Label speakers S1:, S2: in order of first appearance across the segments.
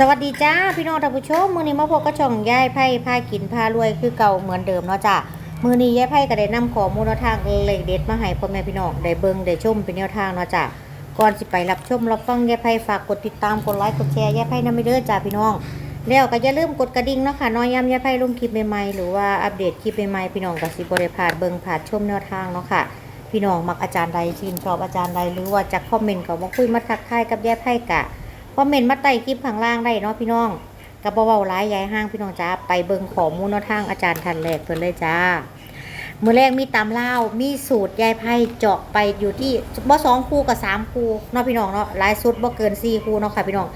S1: สวัสดีจ้าพี่น้องท่านผู้ชมมือนี้มาพบกับช่องยายไพ่พากินพารวยคือเก่าเหมือนเดิมเนาะจ้ามือนี้ยายไพ่ก็ได้นำข้อมูลทางเลขเด็ดมาให้พ่อแม่พี่น้องได้เบิ่งได้ชมเป็นแนวทางเนาะจ้าก่อนสิไปรับชมรับฟังยายไพ่ฝากกดติดตามกดไลค์กดแชร์ยายไพ่นำไปเด้อจ้าพี่น้อง แล้วก็อย่าลืมกดกระดิ่งเนาะค่ะน้อยย้ำยายไพ่ลงคลิปใหม่ๆหรือว่าอัปเดตคลิปใหม่ๆพี่น้องก็สิบ่ได้พาดเบิ่งผ่านชมแนวทางเนาะค่ะพี่น้องมักอาจารย์ใดชื่นชอบอาจารย์ใดหรือว่าจากคอมเมนต์ก็มาคุยมาทักทายกับยายไพ่กะ คอมเมนต์มาใต้คลิปข้างล่างได้เนาะพี่น้องกับเบาๆร้ายยายห้างพี่น้องจ้าไปเบิ่งขอมูลนวทางอาจารย์ทันแรกเพิ่นเลยจ้ามือแรกมีตำเล่ามีสูตรยายไพ่เจาะไปอยู่ที่บ่สองคู่กับสามคู่เนาะพี่น้องเนาะหลายสุดบ่เกินสี่คู่เนาะค่ะพี่น้อง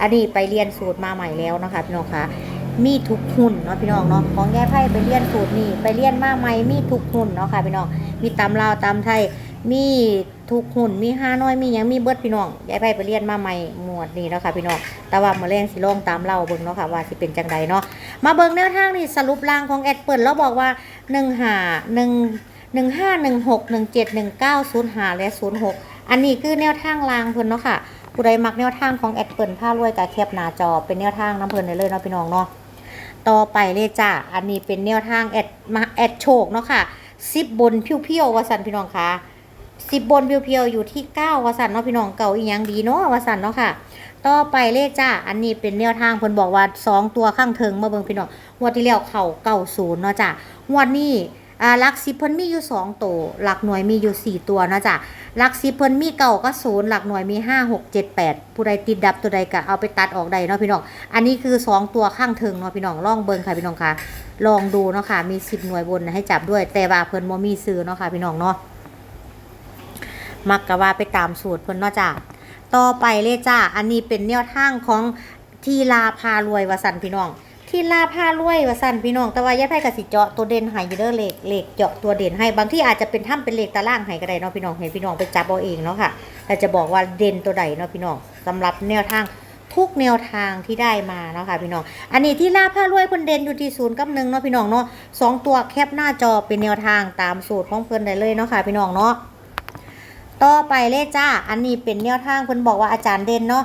S1: อันนี้ไปเรียนสูตรมาใหม่แล้วนะคะพี่น้องคะมีทุกหุ่นเนาะพี่น้องเนาะของยายไพ่ไปเรียนสูตรนี่ไปเรียนมาใหม่มีทุกหุ่นเนาะค่ะพี่น้อง มีตำลาตำไทยมี ทุกหุ่นมีห้าน้อยมียังมีเบิดพี่น้องยายไพ่ไปเรียนมาใหม่หมวดนี้เนาะค่ะพี่น้องแต่ว่ามาเล่นสิลองตามเล่าเบิ่งเนาะค่ะว่าสิเป็นจังใดเนาะมาเบิ่งแนวทางนี่สรุปรางของแอดเปิดแล้วบอกว่าหนึ่งหาหนึ่งหนึ่งห้าหนึ่งหกหนึ่งเจ็ดหนึ่งเก้าศูนย์หาและศูนย์หกอันนี้คือแนวทางรางเพิ่นเนาะค่ะผู้ใดมักแนวทางของแอดเปิลผ้ารวยกับแคปหน้าจอเป็นแนวทางน้ำเพลินได้เลยเนาะพี่น้องเนาะต่อไปเลยจ้าอันนี้เป็นแนวทางแอดมาแอดโชคเนาะค่ะสิบบนเพียวๆวาสันพี่น้องคะ สิบบนเพียวๆอยู่ที่เก้าวาสันเนาะพี่น้องเก่าอีหยังดีเนาะวาสันเนาะค่ะ ต่อไปเลขจ้าอันนี้เป็นแนวทางเพิ่นบอกว่าสองตัวข้างเทิงมาเบิ่งพี่น้องงวดที่แล้วเข่าเก่าศูนย์เนาะจ้างวดนี้อ่าลักสิบเพิ่นมีอยู่สองตัวหลักหน่วยมีอยู่สี่ตัวเนาะจ้ะลักสิบเพิ่นมีเก่าก็ศูนย์หลักหน่วยมีห้าหกเจ็ดแปดผู้ใดติดดับตัวใดก็เอาไปตัดออกได้เนาะพี่น้องอันนี้คือสองตัวข้างเทิงเนาะพี่น้องลองเบิ่งค่ะพี่น้องค่ะลองดูเนาะค่ะมีสิบหน่วยบนให้จับด้วยแต่ว่าเพิ่นบ่มีซื้อเนาะค่ะพี่น้องเนาะ มักกะว่าไปตามสูตรเพิ่นเนาะจ้าต่อไปเลยจ้า อันนี้เป็นแนวทางของทีลาพารวยวสันพี่น้อง ทีลาพารวยวสันพี่น้อง แต่ว่ายายไพ่กับสิเจาะตัวเด่นให้อยู่เด้อเลขเลขเจาะตัวเด่นให้ บางที่อาจจะเป็นถ้ำเป็นเลขตารางให้ก็ได้เนาะพี่น้อง ให้พี่น้องไปจับเอาเองเนาะค่ะ แต่จะบอกว่าเด่นตัวใดเนาะพี่น้องสำหรับแนวทางทุกแนวทางที่ได้มาเนาะค่ะพี่น้อง อันนี้ที่ลาผ้ารวยเพิ่นเด่นอยู่ที่ศูนย์กับหนึ่งเนาะพี่น้องเนาะสองตัวแคปหน้าจอเป็นแนวทางตามสูตรของเพิ่นได้เลยเนาะค่ะพี่น้องเนาะ ต่อไปเลยจ้า อันนี้เป็นแนวทางเพิ่นบอกว่าอาจารย์เด่นเนาะ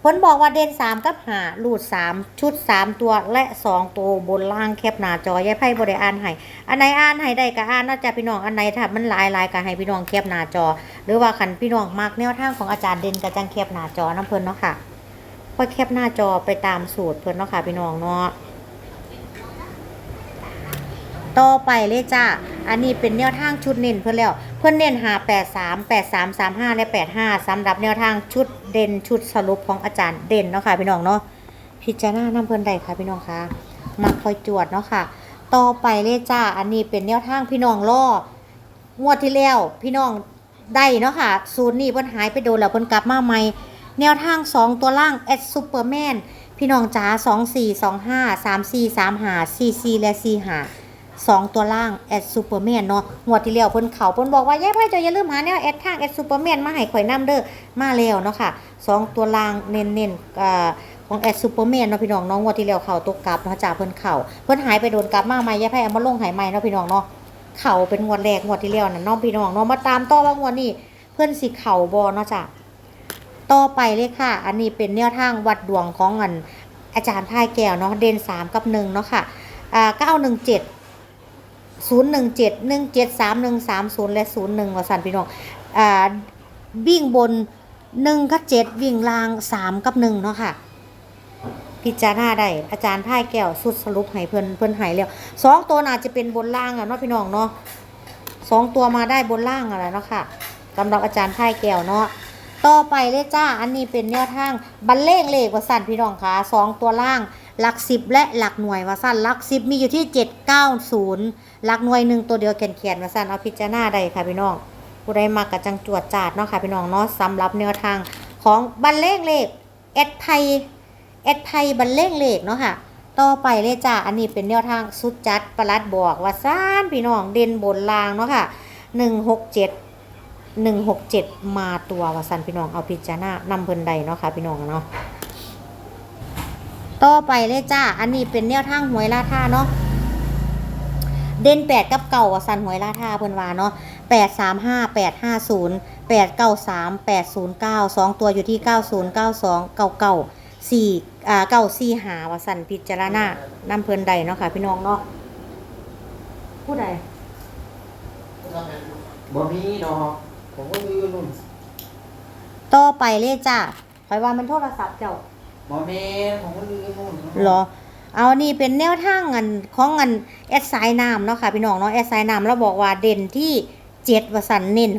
S1: เพิ่นบอกว่าเด่นสามกับหาลูดสามชุดสามตัวและสองตัวบนล่างแคปหน้าจอยายไพ่บริอ่านให้อันไหนอ่านให้ได้ก็อ่านนาะจ้ะพี่น้องอันไหนถ้ามันหลายหลายๆก็ให้พี่น้องแคปหน้าจอ หรือว่าคันพี่น้องมักแนวทางของอาจารย์เด่นกับจังแคปหน้าจอน้ำเพิ่นเนาะค่ะค่อยแคปหน้าจอไปตามสูตรเพิ่นเนาะค่ะพี่น้องเนาะต่อไปเลยจ้า อันนี้เป็นแนวทางชุดเน้นเพิ่นแล้ว เพิ่นเน้นหา8 3 8 3 3 5 และ 8 5สำหรับแนวทางชุดเด่นชุดสรุปของอาจารย์เด่นเนาะค่ะพี่น้องเนาะพิจารณานํเพิ่อนได้ค่ะพี่น้องคะมักคอยจวดเนาะค่ะ ต่อไปเลยจ้าอันนี้เป็นแนวทางพี่น้องล่องวดที่แล้วพี่น้องได้เนาะค่ะศูนย์นี่เพิ่นหายไปโดนแล้วเพิ่นกลับมาใหม่แนวทาง 2 ตัวล่างแอดซูเปอร์แมนพี่น้องจ๋า2 4 2 5 3 4 3 5 4 4และ4 5 2 ตัวล่างแอดซูเปอร์แมนเนาะงวดที่แล้วเพิ่นเขาเพิ่นบอกว่าแย่ไพ่เจะอย่าลืมหาแนวแอดทางแอดซูเปอร์แมนมาให้ข่อยนํเด้อมาแล้วเนาะค่ะ 2 ตัวล่างเน้นๆอ่าของแอดซูเปอร์แมนเนาะพี่น้องน้องงวดที่แล้วเขาตกกลับเนาะจ้าเพิ่นเข่าเพิ่นหายไปโดนกลับมาใหม่แย่ไพ่เอามาลงหายใหม่เนาะพี่น้องเนาะเข่าเป็นงวดแรกงวดที่แล้วน่ะน้องพี่น้องเนาะมาตามต่อว่างวดนี้เพิ่นสิเข่าบ่เนาะจ้าต่อไปเลยค่ะ อันนี้เป็นแนวทางวัดดวงของอันอาจารย์พายแก้วเนาะเด่นสามกับหนึ่งเนาะค่ะอ่าเก้าหนึ่งเจ็ด ศูนย์หนึ่งเจ็ดหนึ่งเจ็ดสามหนึ่งสามศูนย์และศูนย์หนึ่งว่าสันพี่น้องอ่าวิ่งบนหนึ่งกับเจ็ดวิ่งล่างสามกับหนึ่งเนาะค่ะ พิจารณาได้อาจารย์พายแก้วสุดสรุปให้เพิ่อนเพิ่อนหายแล้วสองตัวน่าจะเป็นบนล่างอะเนาะพี่น้องเนาะสองตัวมาได้บนล่างอะไรเนาะค่ะสำหรับอาจารย์พายแก้วเนาะต่อไปเลยจ้า อันนี้เป็นแนวทางบันเลงเลขวาสันพี่น้องคะสองตัวล่าง หลักสิบและหลักหน่วยว่าสั้นหลักสิบมีอยู่ที่เจ็ดเก้าศูนย์หลักหน่วยหนึ่งตัวเดียวแขนๆวาสั้นเอาพิจารณาได้ค่ะพี่น้องผู้ใดมักกะจังจวดจาดเนาะค่ะพี่น้องเนาะสำหรับแนวทางของบันเลงเลขเอ็ดไทยเอ็ดไทยบันเลงเลขเนาะค่ะต่อไปเลยจ้าอันนี้เป็นแนวทางสุดจัดประลัดบอกว่าซ่านพี่น้องเด่นบนลางเนาะค่ะหนึ่งหกเจ็ดหนึ่งหกเจ็ดมาตัวว่าสันพี่น้องเอาพิจารณานำเพิ่นใดเนาะค่ะพี่น้องเนาะ ต่อไปเลยจ้า อันนี้เป็นแนวทางหวยลาท่าเนาะ เด่นแปดกับเก่าวาสันหวยลาท่าเพิ่นว่าเนาะแปดสามห้าแปดห้าศูนย์แปดเก้าสามแปดศูนย์เก้าสองตัวอยู่ที่เก้าศูนย์เก้าสองเก้าเก้าสี่อ่าเก้าสี่หาว่าสันพิจารณาน้ำเพลินใดเนาะค่ะ พี่น้องเนาะผู้ใด
S2: บ่มีดอกผมก็ลืมนู่น
S1: ต่อไปเลยจ้าคอยว่ามันโทรศัพท์เจ้า
S2: บ่แม่นผมก็ลืมนู่น
S1: เหรอ เอานี่เป็นแนวทางเงินของเงินแอดไซน์น้ำเนาะค่ะพี่น้องเนาะแอดไซน์น้ำเราบอกว่าเด่นที่เจ็ดวสันเน้น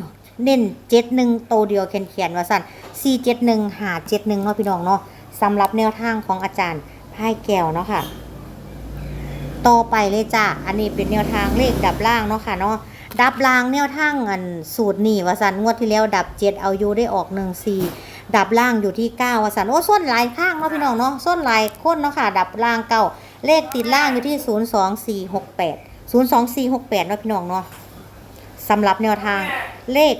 S1: เน้นเจ็ดหนึ่งโตเดียวเขียนเขียนวสันสี่เจ็ดหนึ่งหาเจ็ดหนึ่งเนาะพี่น้องเนาะสำหรับแนวทางของอาจารย์ไพ่แก้วเนาะค่ะ ต่อไปเลยจ้าอันนี้เป็นแนวทางเลขดับล่างเนาะค่ะเนาะดับล่างแนวทางอันสูตรนี่วสันงวดที่แล้วดับเจ็ดเอาอยู่ได้ออกหนึ่งสี่ ดับล่างอยู่ที่9วสันโอ้ส้นลายข้างเนาะพี่น้องเนาะส้นลายคนเนาะค่ะ ดับล่างเก่าเลขติดล่างอยู่ที่0 2 4 6 8 0 2 4 6 8เนาะพี่น้องเนาะสำหรับแนวทางเลข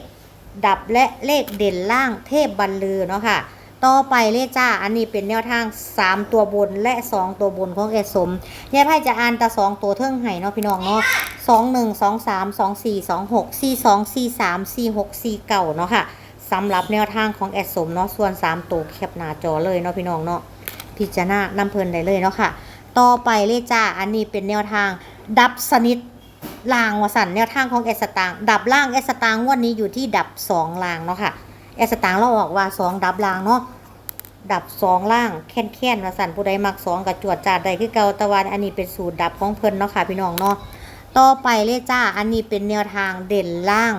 S1: ดับและเลขเด่นล่างเทพบรรลือเนาะค่ะ ต่อไปเลขจ้า อันนี้เป็นแนวทาง 3 ตัวบนและ 2 ตัวบนของเอสมยายไพ่จะอ่านแต่2ตัวเทิงไห้เนาะพี่น้องเนาะ2 1 2 3 2 4 2 6 4 2 4 3 4 6 4เก่าเนาะค่ะ สำหรับแนวทางของแอดสมเนาะส่วน3ตัวแคปหน้าจอเลยเนาะพี่น้องเนาะพิจารณานำเพลินได้เลยเนาะค่ะ ต่อไปเลยจ้าอันนี้เป็นแนวทางดับสนิทลางวสันแนวทางของแอดสตางดับล่างแอดสตางงวดนี้อยู่ที่ดับ2ลางเนาะค่ะแอดสตางเราออกว่า 2 ดับลางเนาะดับ2ล่างแค้นแค้นวสันผู้ใดมัก2กับจวดจาดใดคือเกาตะวันอันนี้เป็นสูตรดับของเพิ่นเนาะค่ะพี่น้องเนาะต่อไปเลยจ้าอันนี้เป็นแนวทางเด่นล่าง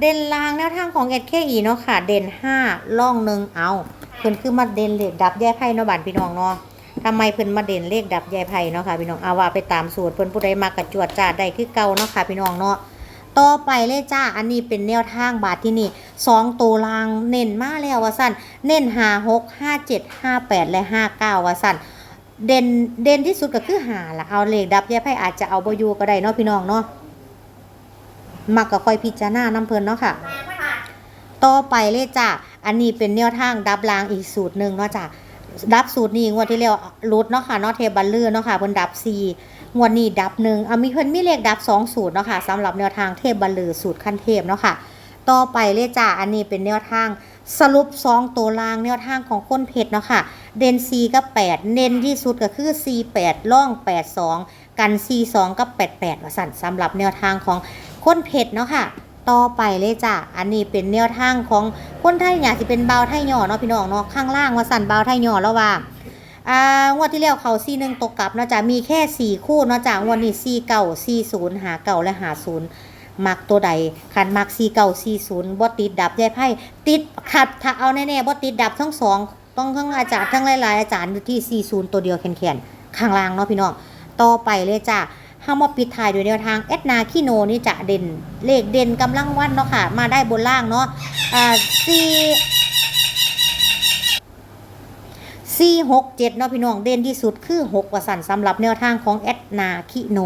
S1: เด่นลางแนวทางของ SKE เคอีเนาะค่ะ เด่น5ล่องหนึ่งเอาเพิ่นคือมาเด่นเลขดับแย่ไพ่เนาะบานพี่น้องเนาะทำไมเพิ่นมาเด่นเลขดับแย่ไพ่เนาะค่ะพี่น้องเอาว่าไปตามสูตรเพิ่นผู้ใดมากระจวดจ้าได้คือเก่าเนาะค่ะพี่น้องเนาะต่อไปเลยจ้า อันนี้เป็นแนวทางบาทที่นี่สองตัวลางเน้นมาแล้วว่าสั่นเน้น5 6 5 7 5 8และ59ว่าสั่นเด่นเด่นที่สุดก็คือหาละเอาเลขดับแย่ไพ่อาจจะเอาบอยูก็ได้เนาะพี่น้องเนาะ มักก็ค่อยพิจารณาน้ำเพลินเนาะค่ะต่อไปเลยจ้ะอันนี้เป็นแนวทางดับรางอีกสูตรหนึ่งเนาะจ้ะดับสูตรนี้งวดที่แล้วรุดเนาะค่ะเนาะเทบัลเลอเนาะค่ะเพิ่นดับ4งวดนี้ดับหนึ่งเอามีเพิ่นมีเลขดับ2สูตรเนาะค่ะสำหรับแนวทางเทพบัลเลอสูตรขั้นเทพเนาะค่ะต่อไปเลยจ้ะอันนี้เป็นแนวทางสรุป2ตัวรางแนวทางของคนเพชรเนาะค่ะ เด่น4กับ8เน้นที่สุดก็คือ48ล่อง82กัน42กับ88ว่าสั่นสำหรับแนวทางของ คนเผ็ดเนาะค่ะ ต่อไปเลยจ้ะ อันนี้เป็นแนวทางของคนไทยเนี่ยสิเป็นเบาไทยหย่อเนาะพี่น้องเนาะข้างล่างว่าสั่นเบาไทยหย่อแล้วว่า อ่างวดที่แล้วเขาซีหนึ่งตกกลับเนาะจ้ะมีแค่สี่คู่เนาะจ้ะงวดนี้สี่เก่าสี่ศูนย์หาเก่าและหาศูนย์มักตัวใดคันมักสี่เก่าสี่ศูนย์บ่ติดดับยายไพ่ติดขัดถ้าเอาแน่ๆบ่ติดดับทั้งสองต้องทั้งอาจารย์ทั้งหลายๆอาจารย์อยู่ที่40ตัวเดียวแขนๆข้างล่างเนาะพี่น้องต่อไปเลยจ้ะ ห้ามาปิดท้ายด้วยแนวทางเอ็ดนาคิโนนี่จะเด่น เลขเด่นกำลังวันเนาะค่ะ มาได้บนล่างเนาะอ่าสี่สี่หกเจ็ดเนาะพี่น้องเด่นที่สุดคือหกว่าสันสำหรับแนวทางของแอดนาคิโน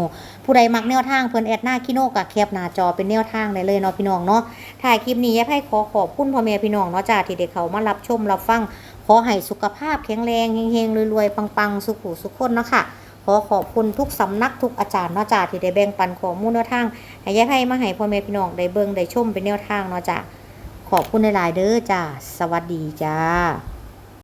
S1: ผู้ใดมักแนวทางเพิ่อนแอดนาคิโนกับแคปหน้าจอเป็นแนวทางได้เลยเนาะพี่น้องเนาะถ่ายคลิปนี้ยายไพ่ขอขอบคุณพ่อแม่พี่น้องเนาะจ้าที่เด็กเขามารับชมรับฟังขอให้สุขภาพแข็งแรงเฮงๆรวยๆปังๆ สุขุสุขคนเนาะค่ะ ขอขอบคุณทุกสำนักทุกอาจารย์เนาะจ้าที่ได้แบ่งปันข้อมูลแนวทางให้ยายไพ่มาให้พ่อแม่พี่น้องได้เบิ่งได้ชมเป็นแนวทางเนาะจ้าขอบคุณหลายๆเด้อจ้าสวัสดีจ้า